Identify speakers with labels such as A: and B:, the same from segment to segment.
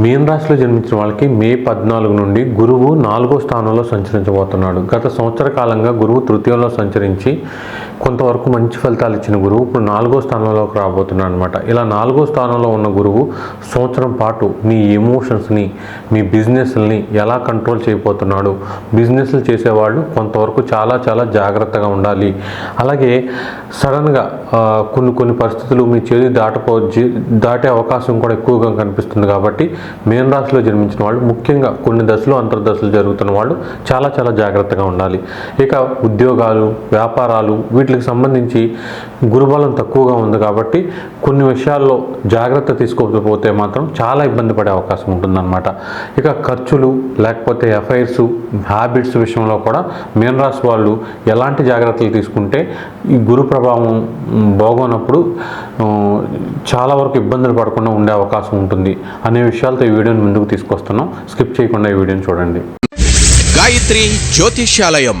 A: మీన రాశిలో జన్మించిన వాళ్ళకి మే పద్నాలుగు నుండి గురువు నాలుగో స్థానంలో సంచరించబోతున్నాడు. గత సంవత్సర కాలంగా గురువు తృతీయంలో సంచరించి కొంతవరకు మంచి ఫలితాలు ఇచ్చిన గురువు ఇప్పుడు నాలుగో స్థానంలోకి రాబోతున్నాడు అనమాట ఇలా నాలుగో స్థానంలో ఉన్న గురువు సంవత్సరం పాటు మీ ఎమోషన్స్ని మీ బిజినెస్ని ఎలా కంట్రోల్ చేయబోతున్నాడు? బిజినెస్లు చేసేవాళ్ళు కొంతవరకు చాలా చాలా జాగ్రత్తగా ఉండాలి. అలాగే సడన్గా కొన్ని కొన్ని పరిస్థితులు మీ చేతి దాటపో దాటే అవకాశం కూడా ఎక్కువగా కనిపిస్తుంది కాబట్టి మేన్ రాశిలో జన్మించిన వాళ్ళు ముఖ్యంగా కొన్ని దశలు అంతర్దశలు జరుగుతున్న వాళ్ళు చాలా చాలా జాగ్రత్తగా ఉండాలి. ఇక ఉద్యోగాలు వ్యాపారాలు వీటి వీటికి సంబంధించి గురుబలం తక్కువగా ఉంది కాబట్టి కొన్ని విషయాల్లో జాగ్రత్త తీసుకోకపోతే మాత్రం చాలా ఇబ్బంది పడే అవకాశం ఉంటుందన్నమాట. ఇక ఖర్చులు లేకపోతే ఎఫ్ఐఆర్స్ హ్యాబిట్స్ విషయంలో కూడా మీనరాశి వాళ్ళు ఎలాంటి జాగ్రత్తలు తీసుకుంటే ఈ గురు ప్రభావం బాగోనప్పుడు చాలా వరకు ఇబ్బందులు పడకుండా ఉండే అవకాశం ఉంటుంది అనే విషయాలతో ఈ వీడియోని ముందుకు తీసుకొస్తున్నాం. స్కిప్ చేయకుండా ఈ వీడియోని చూడండి.
B: గాయత్రి జ్యోతిష్యాలయం.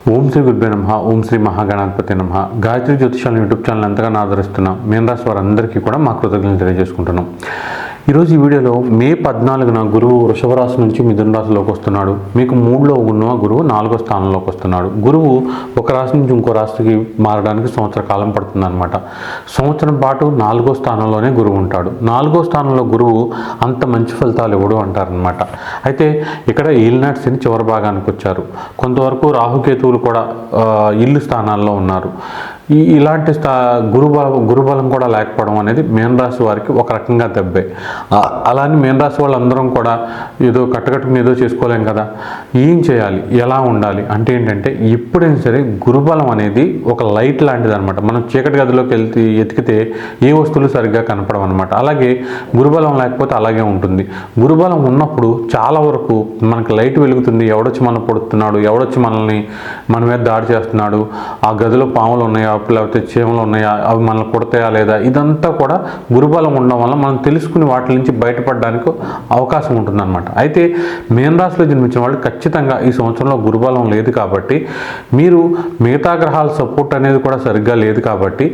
A: ఓం శ్రీ గురుబే నమ ఓం శ్రీ మహాగణాధిపతి నమ. గాయత్రి జ్యోతిషాలను యూట్యూబ్ ఛానల్ ఎంతగానో ఆదరిస్తున్నాం మీన రాశి వారందరికీ కూడా మా కృతజ్ఞతలు తెలియజేసుకుంటున్నాం. ఈరోజు ఈ వీడియోలో మే పద్నాలుగున గురువు వృషభ రాశి నుంచి మిథున రాశిలోకి వస్తున్నాడు. మీకు మూడులో ఉన్న గురువు నాలుగో స్థానంలోకి వస్తున్నాడు. గురువు ఒక రాశి నుంచి ఇంకో రాశికి మారడానికి సంవత్సర కాలం పడుతుందన్నమాట. సంవత్సరం పాటు నాలుగో స్థానంలోనే గురువు ఉంటాడు. నాలుగో స్థానంలో గురువు అంత మంచి ఫలితాలు ఇవ్వడు అంటారనమాట అయితే ఇక్కడ ఈల్నాట్ అని చివరి భాగానికి వచ్చారు. కొంతవరకు రాహుకేతువులు కూడా ఇల్లు స్థానాల్లో ఉన్నారు. ఈ ఇలాంటి స్థా గురుబలం గురుబలం కూడా లేకపోవడం అనేది మేన రాశి వారికి ఒక రకంగా దెబ్బే. అలానే మేన రాశి వాళ్ళందరం కూడా ఏదో కట్టకట్టుకుని ఏదో చేసుకోలేం కదా. ఏం చేయాలి? ఎలా ఉండాలి? అంటే ఏంటంటే ఎప్పుడైనా సరే గురుబలం అనేది ఒక లైట్ లాంటిది అనమాట మనం చీకటి గదిలోకి వెళ్తే ఎతికితే ఏ వస్తువులు సరిగ్గా కనపడవు అనమాట అలాగే గురుబలం లేకపోతే అలాగే ఉంటుంది. గురుబలం ఉన్నప్పుడు చాలా వరకు మనకి లైట్ వెలుగుతుంది. ఎవడొచ్చి మనం పొడుతున్నాడు? ఎవడొచ్చి మనల్ని మన మీద దాడి చేస్తున్నాడు? ఆ గదిలో పాములు ఉన్నాయా? లేకపోతే చీమలు ఉన్నాయా అవి మనల్ని కొడతాయా లేదా ఇదంతా కూడా గురుబలం ఉండడం వల్ల మనం తెలుసుకుని వాటి నుంచి బయటపడడానికి అవకాశం ఉంటుందన్నమాట. అయితే మేన రాశిలో జన్మించిన వాళ్ళు ఖచ్చితంగా ఈ సంవత్సరంలో గురుబలం లేదు కాబట్టి మీరు మిగతా గ్రహాల సపోర్ట్ అనేది కూడా సరిగ్గా లేదు కాబట్టి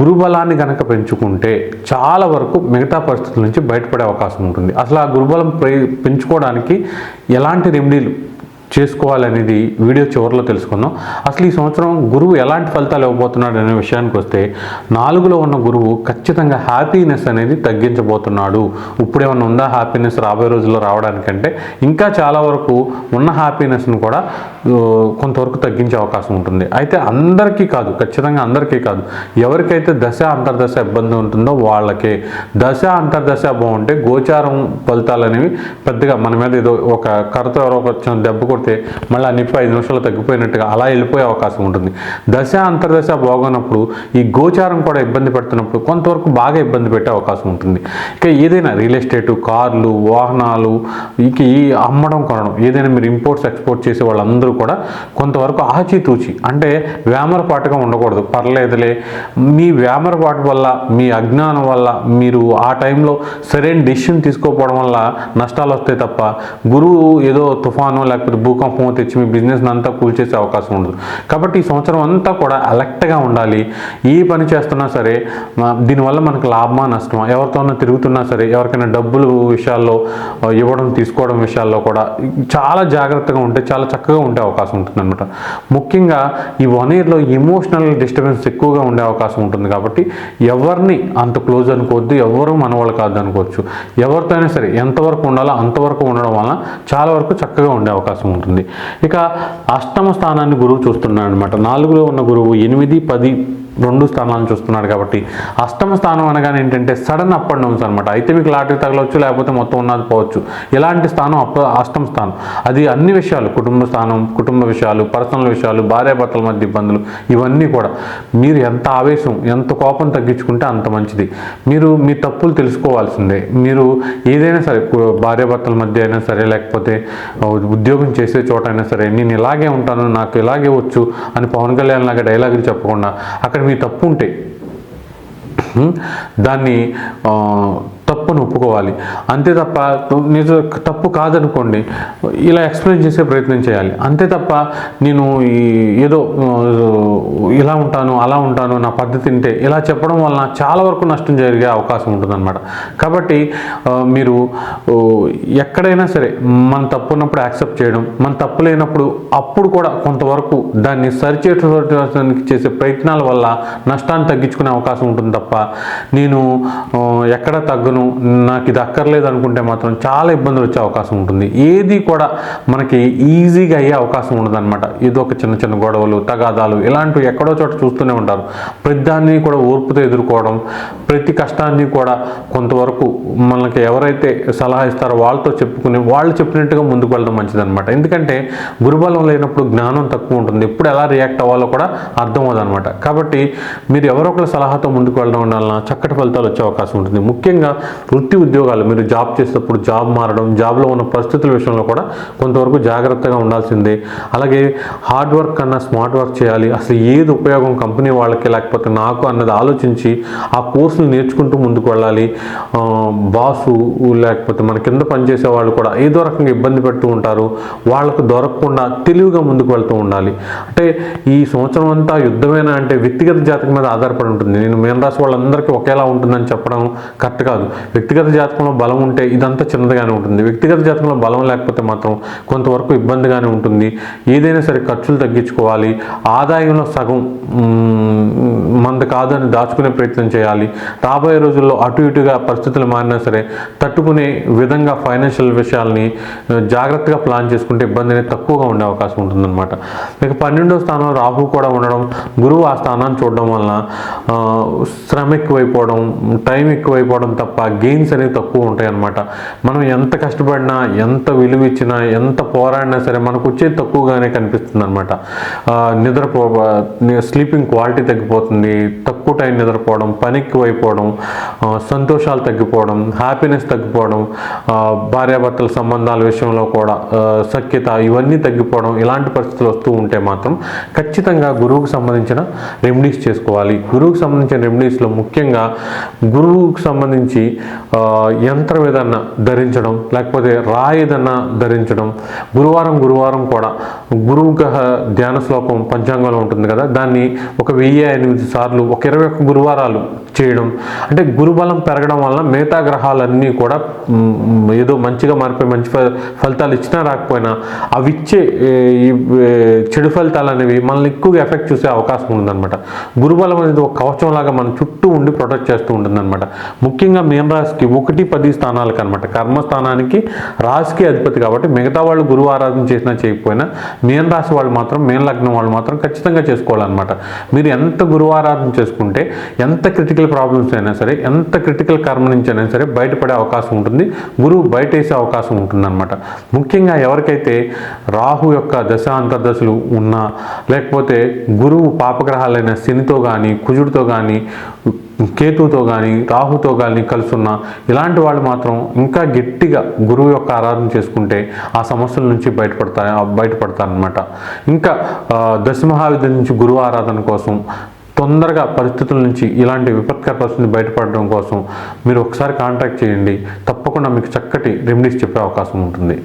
A: గురుబలాన్ని కనుక పెంచుకుంటే చాలా వరకు మిగతా పరిస్థితుల నుంచి బయటపడే అవకాశం ఉంటుంది. అసలు ఆ గురుబలం పెంచుకోవడానికి ఎలాంటి రెమెడీలు చేసుకోవాలనేది వీడియో చివరిలో తెలుసుకుందాం. అసలు ఈ సంవత్సరం గురువు ఎలాంటి ఫలితాలు ఇవ్వబోతున్నాడు అనే విషయానికి వస్తే నాలుగులో ఉన్న గురువు ఖచ్చితంగా హ్యాపీనెస్ అనేది తగ్గించబోతున్నాడు. ఇప్పుడేమన్నా ఉందా హ్యాపీనెస్ రాబోయే రోజుల్లో రావడానికంటే? ఇంకా చాలా వరకు ఉన్న హ్యాపీనెస్ను కూడా కొంతవరకు తగ్గించే అవకాశం ఉంటుంది. అయితే అందరికీ కాదు ఖచ్చితంగా అందరికీ కాదు. ఎవరికైతే దశ అంతర్దశ ఇబ్బంది ఉంటుందో వాళ్ళకే. దశ అంతర్దశ బాగుంటే గోచారం ఫలితాలు అనేవి పెద్దగా మన మీద ఏదో ఒక కర్రతో ఎవరో వచ్చిన దెబ్బ కొడితే మళ్ళీ ఆ నిప్పు ఐదు నిమిషాలు తగ్గిపోయినట్టుగా అలా వెళ్ళిపోయే అవకాశం ఉంటుంది. దశ అంతర్దశ బాగున్నప్పుడు ఈ గోచారం కూడా ఇబ్బంది పెడుతున్నప్పుడు కొంతవరకు బాగా ఇబ్బంది పెట్టే అవకాశం ఉంటుంది. ఇక ఏదైనా రియల్ ఎస్టేట్ కార్లు వాహనాలు ఇక ఈ అమ్మడం కొనడం ఏదైనా మీరు ఇంపోర్ట్స్ ఎక్స్పోర్ట్ చేసే వాళ్ళందరూ కూడా కొంతవరకు ఆచితూచి అంటే వేమరపాటుగా ఉండకూడదు. పర్లేదులే మీ వేమరపాటు వల్ల మీ అజ్ఞానం వల్ల మీరు ఆ టైంలో సరైన డిసిషన్ తీసుకోకపోవడం వల్ల నష్టాలు వస్తాయి తప్ప గురువు ఏదో తుఫాను లేకపోతే భూకంపం తెచ్చి మీ బిజినెస్ని అంతా కూల్చేసే అవకాశం ఉండదు. కాబట్టి ఈ సంవత్సరం అంతా కూడా అలర్ట్గా ఉండాలి. ఏ పని చేస్తున్నా సరే దీనివల్ల మనకు లాభమా నష్టమా? ఎవరితోనో తిరుగుతున్నా సరే ఎవరికైనా డబ్బులు విషయాల్లో ఇవ్వడం తీసుకోవడం విషయాల్లో కూడా చాలా జాగ్రత్తగా ఉంటే చాలా చక్కగా ఉండే అవకాశం ఉంటుందన్నమాట. ముఖ్యంగా ఈ వన్ ఇయర్లో ఎమోషనల్ డిస్టర్బెన్స్ ఎక్కువగా ఉండే అవకాశం ఉంటుంది కాబట్టి ఎవరిని అంత క్లోజ్ అనుకోవద్దు ఎవరు మనవాళ్ళు కాదు అనుకోవచ్చు. ఎవరితో అయినా సరే ఎంతవరకు ఉండాలో అంతవరకు ఉండడం వలన చాలా వరకు చక్కగా ఉండే అవకాశం ఉంటుంది. ఇక అష్టమ స్థానాన్ని గురువు చూస్తున్నాడు అనమాట నాలుగులో ఉన్న గురువు ఎనిమిది పది రెండు స్థానాలను చూస్తున్నాడు కాబట్టి అష్టమ స్థానం అనగానే ఏంటంటే సడన్ అప్ అండ్ డౌన్స్ అనమాట అయితే మీకు లాటరీ తగలవచ్చు లేకపోతే మొత్తం ఉన్నది పోవచ్చు. ఇలాంటి స్థానం అప్ప అష్టమ స్థానం. అది అన్ని విషయాలు కుటుంబ స్థానం కుటుంబ విషయాలు పర్సనల్ విషయాలు భార్యాభర్తల మధ్య ఇబ్బందులు ఇవన్నీ కూడా. మీరు ఎంత ఆవేశం ఎంత కోపం తగ్గించుకుంటే అంత మంచిది. మీరు మీ తప్పులు తెలుసుకోవాల్సిందే. మీరు ఏదైనా సరే భార్యాభర్తల మధ్య అయినా సరే లేకపోతే ఉద్యోగం చేసే చోట అయినా సరే నేను ఇలాగే ఉంటాను నాకు ఇలాగే వచ్చు అని పవన్ కళ్యాణ్ లాగా డైలాగులు చెప్పకుండా అక్కడ మీ తప్పు ఉంటే దాన్ని ఆ, తప్పును ఒప్పుకోవాలి. అంతే తప్ప నిజ తప్పు కాదనుకోండి ఇలా ఎక్స్ప్లెయిన్ చేసే ప్రయత్నం చేయాలి. అంతే తప్ప నేను ఈ ఏదో ఇలా ఉంటాను అలా ఉంటాను నా పద్ధతి ఉంటే ఇలా చెప్పడం వలన చాలా వరకు నష్టం జరిగే అవకాశం ఉంటుందన్నమాట. కాబట్టి మీరు ఎక్కడైనా సరే మన తప్పు ఉన్నప్పుడు యాక్సెప్ట్ చేయడం మన తప్పు లేనప్పుడు అప్పుడు కూడా కొంతవరకు దాన్ని సరిచేయడానికి చేసే ప్రయత్నాల వల్ల నష్టాన్ని తగ్గించుకునే అవకాశం ఉంటుంది తప్ప నేను ఎక్కడ తగ్గను నాకు ఇది అక్కర్లేదు అనుకుంటే మాత్రం చాలా ఇబ్బందులు వచ్చే అవకాశం ఉంటుంది. ఏది కూడా మనకి ఈజీగా అయ్యే అవకాశం ఉండదు అనమాట ఏదో ఒక చిన్న చిన్న గొడవలు తగాదాలు ఇలాంటివి ఎక్కడో చోట చూస్తూనే ఉంటారు. ప్రతిదాన్ని కూడా ఓర్పుతో ఎదుర్కోవడం ప్రతి కష్టాన్ని కూడా కొంతవరకు మనకి ఎవరైతే సలహా ఇస్తారో వాళ్ళతో చెప్పుకుని వాళ్ళు చెప్పినట్టుగా ముందుకు వెళ్ళడం మంచిదనమాట ఎందుకంటే గురుబలం లేనప్పుడు జ్ఞానం తక్కువ ఉంటుంది. ఎప్పుడు ఎలా రియాక్ట్ అవ్వాలో కూడా అర్థం అవ్వదన్నమాట. కాబట్టి మీరు ఎవరో ఒకళ్ళ సలహాతో ముందుకు వెళ్ళడం వలన చక్కటి ఫలితాలు వచ్చే అవకాశం ఉంటుంది. ముఖ్యంగా వృత్తి ఉద్యోగాలు మీరు జాబ్ చేసేటప్పుడు జాబ్ మారడం జాబ్లో ఉన్న పరిస్థితుల విషయంలో కూడా కొంతవరకు జాగ్రత్తగా ఉండాల్సిందే. అలాగే హార్డ్ వర్క్ కన్నా స్మార్ట్ వర్క్ చేయాలి. అసలు ఏది ఉపయోగం కంపెనీ వాళ్ళకి? లేకపోతే నాకు అన్నది ఆలోచించి ఆ కోర్సులు నేర్చుకుంటూ ముందుకు వెళ్ళాలి. బాసు లేకపోతే మన కింద పనిచేసే వాళ్ళు కూడా ఏదో రకంగా ఇబ్బంది పెడుతూ ఉంటారు. వాళ్ళకు దొరకకుండా తెలివిగా ముందుకు వెళ్తూ ఉండాలి. అంటే ఈ సంవత్సరం అంతా యుద్ధమేనా అంటే వ్యక్తిగత జాతకం మీద ఆధారపడి ఉంటుంది. నేను మేన వాళ్ళందరికీ ఒకేలా ఉంటుందని చెప్పడం కరెక్ట్ కాదు. వ్యక్తిగత జాతకంలో బలం ఉంటే ఇదంతా చిన్నదిగానే ఉంటుంది. వ్యక్తిగత జాతకంలో బలం లేకపోతే మాత్రం కొంతవరకు ఇబ్బందిగానే ఉంటుంది. ఏదైనా సరే ఖర్చులు తగ్గించుకోవాలి. ఆదాయంలో సగం మంద కాదని దాచుకునే ప్రయత్నం చేయాలి. రాబోయే రోజుల్లో అటు ఇటుగా పరిస్థితులు మారినా సరే తట్టుకునే విధంగా ఫైనాన్షియల్ విషయాల్ని జాగ్రత్తగా ప్లాన్ చేసుకుంటే ఇబ్బంది అనేది తక్కువగా ఉండే అవకాశం ఉంటుందన్నమాట. ఇక పన్నెండో స్థానం రాహు కూడా ఉండడం గురువు ఆ స్థానాన్ని చూడడం వలన శ్రమ ఎక్కువైపోవడం టైం ఎక్కువైపోవడం తప్ప గెయిన్స్ అనేవి తక్కువ ఉంటాయి అన్నమాట మనం ఎంత కష్టపడినా ఎంత విలువ ఇచ్చినా ఎంత పోరాడినా సరే మనకు వచ్చేది తక్కువగానే కనిపిస్తుంది అనమాట నిద్రపో స్లీపింగ్ క్వాలిటీ తగ్గిపోతుంది తక్కువ టైం నిద్రపోవడం పని ఎక్కువైపోవడం సంతోషాలు తగ్గిపోవడం హ్యాపీనెస్ తగ్గిపోవడం భార్యాభర్తల సంబంధాల విషయంలో కూడా సఖ్యత ఇవన్నీ తగ్గిపోవడం ఇలాంటి పరిస్థితులు వస్తూ ఉంటే మాత్రం ఖచ్చితంగా గురువుకు సంబంధించిన రెమెడీస్ చేసుకోవాలి. గురువుకు సంబంధించిన రెమెడీస్లో ముఖ్యంగా గురువుకు సంబంధించి యంత్రం ఏదన్నా ధరించడం లేకపోతే రాయి ఏదన్నా ధరించడం గురువారం గురువారం కూడా గురువు గ్రహ ధ్యాన శ్లోకం పంచాంగంలో ఉంటుంది కదా దాన్ని ఒక వెయ్యి ఎనిమిది సార్లు ఒక ఇరవై ఒక్క గురువారాలు చేయడం. అంటే గురుబలం పెరగడం వలన మిగతా గ్రహాలన్నీ కూడా ఏదో మంచిగా మారిపోయి మంచి ఫలితాలు ఇచ్చినా రాకపోయినా అవి ఇచ్చే ఈ చెడు ఫలితాలు అనేవి మనల్ని ఎక్కువగా ఎఫెక్ట్ చూసే అవకాశం ఉందన్నమాట. గురుబలం అనేది ఒక కవచం లాగా మన చుట్టూ ఉండి ప్రొటెక్ట్ చేస్తూ ఉంటుందన్నమాట. ముఖ్యంగా మీన రాశికి ఒకటి పది స్థానాలకు అనమాట కర్మస్థానానికి రాశికి అధిపతి కాబట్టి మిగతా వాళ్ళు గురువు ఆరాధన చేసినా చేయకపోయినా మీన రాశి వాళ్ళు మాత్రం మీన లగ్నం వాళ్ళు మాత్రం ఖచ్చితంగా చేసుకోవాలన్నమాట. మీరు ఎంత గురువు ఆరాధన చేసుకుంటే ఎంత క్రిటికల్ ప్రాబ్లమ్స్ అయినా సరే ఎంత క్రిటికల్ కర్మ నుంచి అయినా సరే బయటపడే అవకాశం ఉంటుంది. గురువు బయట వేసే అవకాశం ఉంటుందన్నమాట. ముఖ్యంగా ఎవరికైతే రాహు యొక్క దశ అంతర్దశలు ఉన్నా లేకపోతే గురువు పాపగ్రహాలైన శనితో కానీ కుజుడితో కానీ కేతుతో కానీ రాహుతో కానీ కలుసున్న ఇలాంటి వాళ్ళు మాత్రం ఇంకా గట్టిగా గురువు యొక్క ఆరాధన చేసుకుంటే ఆ సమస్యల నుంచి బయటపడతాయి బయటపడతారనమాట ఇంకా దశమహావిద్య నుంచి గురువు ఆరాధన కోసం తొందరగా పరిస్థితుల నుంచి ఇలాంటి విపత్కర పరిస్థితి బయటపడడం కోసం మీరు ఒకసారి కాంటాక్ట్ చేయండి. తప్పకుండా మీకు చక్కటి రెమెడీస్ చెప్పే అవకాశం ఉంటుంది.